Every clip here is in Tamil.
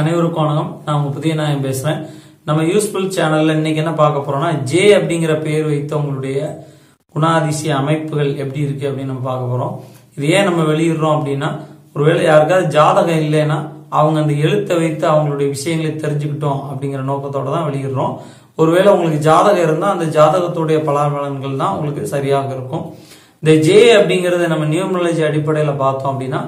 அனைவருக்கும் வணக்கம். நான் உங்க புதிய நான் பேசுறேன். நம்ம யூஸ்ஃபுல் சேனல்ல இன்னைக்கு என்ன பார்க்க போறோம்னா ஜே அப்படிங்கிற பெயர் வைத்த உங்களுடைய குணாதிசய அமைப்புகள் எப்படி இருக்கு அப்படின்னு நம்ம பார்க்க போறோம். இது ஏன் நம்ம வெளியிடுறோம் அப்படின்னா ஒருவேளை யாருக்காவது ஜாதகம் இல்லைன்னா அவங்க அந்த எழுத்தை வைத்து அவங்களுடைய விஷயங்களை தெரிஞ்சுக்கிட்டோம் அப்படிங்கிற நோக்கத்தோட தான் வெளியிடுறோம். ஒருவேளை உங்களுக்கு ஜாதகம் இருந்தால் அந்த ஜாதகத்துடைய பலாபலன்கள் தான் உங்களுக்கு சரியாக இருக்கும். இந்த ஜே அப்படிங்கறத நம்ம நியூமராலஜி அடிப்படையில் பார்த்தோம் அப்படின்னா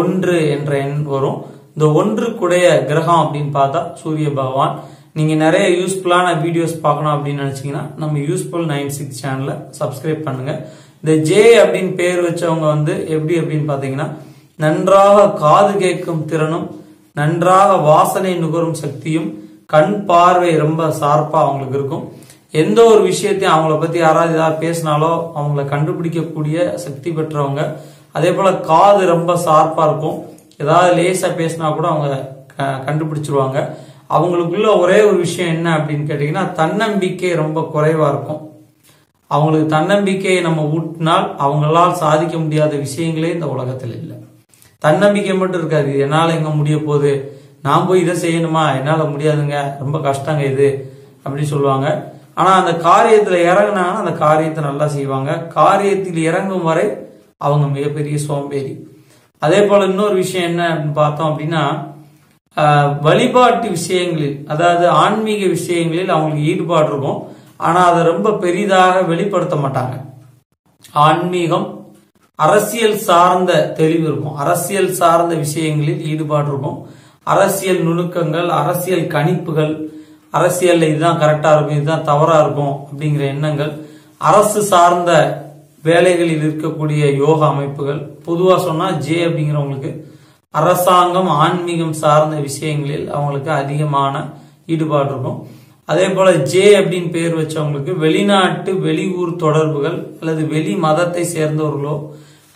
ஒன்று என்ற எண் வரும். இந்த ஒன்றுக்குடைய கிரகம் அப்படின்னு பார்த்தா சூரிய பகவான். நீங்கள் நிறைய யூஸ்ஃபுல்லான வீடியோஸ் பார்க்கணும் அப்படின்னு நினச்சிங்கன்னா நம்ம யூஸ்ஃபுல் நைன் சிக்ஸ் சேனலை சப்ஸ்கிரைப் பண்ணுங்கள் இந்த ஜே அப்படின்னு பேர் வச்சவங்க வந்து எப்படி அப்படின்னு பார்த்தீங்கன்னா நன்றாக காது கேட்கும் திறனும் நன்றாக வாசனை நுகரும் சக்தியும் கண் பார்வை ரொம்ப சார்பாக அவங்களுக்கு இருக்கும். எந்த ஒரு விஷயத்தையும் அவங்கள பத்தி யாராவது ஏதாவது பேசினாலோ அவங்கள கண்டுபிடிக்கக்கூடிய சக்தி பெற்றவங்க. அதே போல காது ரொம்ப ஷார்ப்பா இருக்கும். ஏதாவது லேசா பேசினா கூட அவங்க க- கண்டுபிடிச்சிருவாங்க. அவங்களுக்குள்ள ஒரே ஒரு விஷயம் என்ன அப்படின்னு கேட்டீங்கன்னா தன்னம்பிக்கை ரொம்ப குறைவா இருக்கும். அவங்களுக்கு தன்னம்பிக்கையை நம்ம ஊட்டினால் அவங்களால் சாதிக்க முடியாத விஷயங்களே இந்த உலகத்தில் இல்லை. தன்னம்பிக்கை மட்டும் இருக்காது. என்னால் என்னால எங்க முடிய போகுது. நான் போய் இதை செய்யணுமா? என்னால முடியாதுங்க. ரொம்ப கஷ்டங்க இது அப்படின்னு சொல்லுவாங்க. ஆனா அந்த காரியத்துல இறங்கினாங்கன்னா அந்த காரியத்தை நல்லா செய்வாங்க. காரியத்தில் இறங்கும் வரை அவங்க மிகப்பெரிய சோம்பேறி. அதே போல இன்னொரு விஷயம் என்ன அப்படின்னு பார்த்தோம் அப்படின்னா வழிபாட்டு விஷயங்களில் அதாவது ஆன்மீக விஷயங்களில் அவங்களுக்கு ஈடுபாடு இருக்கும். ஆனா அதை ரொம்ப பெரிதாக வெளிப்படுத்த மாட்டாங்க. ஆன்மீகம் அரசியல் சார்ந்த தெளிவு இருக்கும். அரசியல் சார்ந்த விஷயங்களில் ஈடுபாடு இருக்கும். அரசியல் நுணுக்கங்கள் அரசியல் கணிப்புகள் அரசியல் இதுதான் கரெக்டா இருக்கும் இதுதான் தவறா இருக்கும் அப்படிங்கிற எண்ணங்கள் அரசு சார்ந்த வேலைகளில் இருக்கக்கூடிய யோகா அமைப்புகள் பொதுவாக சொன்னா ஜே அப்படிங்கிறவங்களுக்கு அரசாங்கம் ஆன்மீகம் சார்ந்த விஷயங்களில் அவங்களுக்கு அதிகமான ஈடுபாடு இருக்கும். அதே போல ஜே அப்படின்னு பேர் வச்சவங்களுக்கு வெளிநாட்டு வெளியூர் தொடர்புகள் அல்லது வெளி மதத்தை சேர்ந்தவர்களோ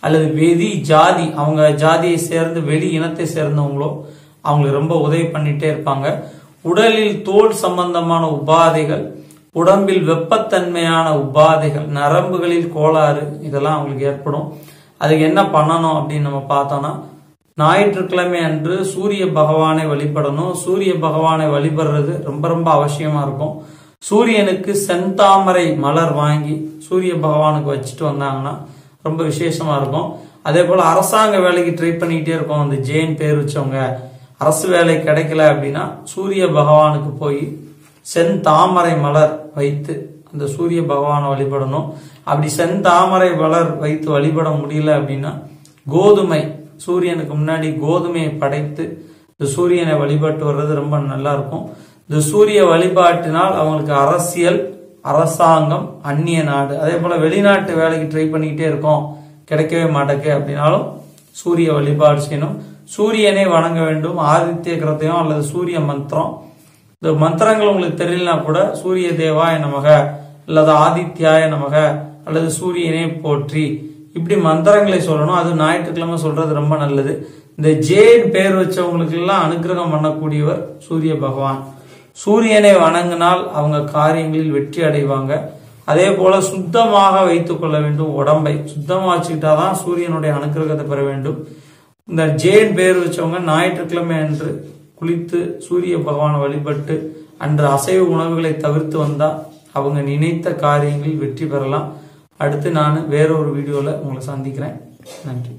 அல்லது வெளி ஜாதி அவங்க ஜாதியை சேர்ந்து வெளி இனத்தை சேர்ந்தவங்களோ அவங்களுக்கு ரொம்ப உதவி பண்ணிட்டே இருப்பாங்க. உடலில் தோல் சம்பந்தமான உபாதைகள் உடம்பில் வெப்பத்தன்மையான உபாதைகள் நரம்புகளில் கோளாறு இதெல்லாம் அவங்களுக்கு ஏற்படும். அதுக்கு என்ன பண்ணணும் அப்படின்னு நம்ம பார்த்தோம்னா ஞாயிற்றுக்கிழமை அன்று சூரிய பகவானை வழிபடணும். சூரிய பகவானை வழிபடுறது ரொம்ப ரொம்ப அவசியமா இருக்கும். சூரியனுக்கு செந்தாமரை மலர் வாங்கி சூரிய பகவானுக்கு வச்சுட்டு வந்தாங்கன்னா ரொம்ப விசேஷமா இருக்கும். அதே போல அரசாங்க வேலைக்கு ட்ரை பண்ணிக்கிட்டே இருக்கோம். அந்த ஜெயின் பேர் வச்சவங்க. அரசு வேலை கிடைக்கல அப்படின்னா சூரிய பகவானுக்கு போய் செந்தாமரை மலர் வைத்து அந்த சூரிய பகவானை வழிபடணும். அப்படி செந்தாமரை மலர் வைத்து வழிபட முடியல அப்படின்னா கோதுமை சூரியனுக்கு முன்னாடி கோதுமையை படைத்து இந்த சூரியனை வழிபட்டு வர்றது ரொம்ப நல்லா இருக்கும் இந்த சூரிய வழிபாட்டினால் அவங்களுக்கு அரசியல் அரசாங்கம் அந்நிய நாடு. அதே போல வெளிநாட்டு வேலைக்கு ட்ரை பண்ணிக்கிட்டே இருக்கோம். கிடைக்கவே மாட்டேக்கு அப்படின்னாலும் சூரிய வழிபாடு செய்யணும். சூரியனை வணங்க வேண்டும். ஆதித்ய கிரதயம் அல்லது சூரிய மந்திரம் இந்த மந்திரங்கள் உங்களுக்கு தெரியலனா கூட சூரிய தேவாய நமக அல்லது ஆதித்யாய நமக அல்லது சூரியனை போற்றி. இப்படி மந்திரங்களை சொல்லணும். அது ஞாயிற்றுக்கிழமை சொல்றது ரொம்ப நல்லது. இந்த ஜேன் பெயர் வச்சவங்களுக்கு எல்லாம் அனுக்கிரகம் பண்ணக்கூடியவர் சூரிய பகவான். சூரியனை வணங்கினால் அவங்க காரியங்களில் வெற்றி அடைவாங்க. அதே போல சுத்தமாக வைத்துக் கொள்ள வேண்டும் உடம்பை. சுத்தமா வச்சுக்கிட்டாதான் சூரியனுடைய அனுக்கிரகத்தை பெற வேண்டும். இந்த ஜேன் பெயர் வச்சவங்க ஞாயிற்றுக்கிழமை அன்று குளித்து சூரிய பகவானை வழிபட்டு அன்று அசைவ உணவுகளை தவிர்த்து வந்தா அவங்க நினைத்த காரியங்களில் வெற்றி பெறலாம். அடுத்து நான் வேற ஒரு வீடியோவில் உங்களை சந்திக்கிறேன். நன்றி.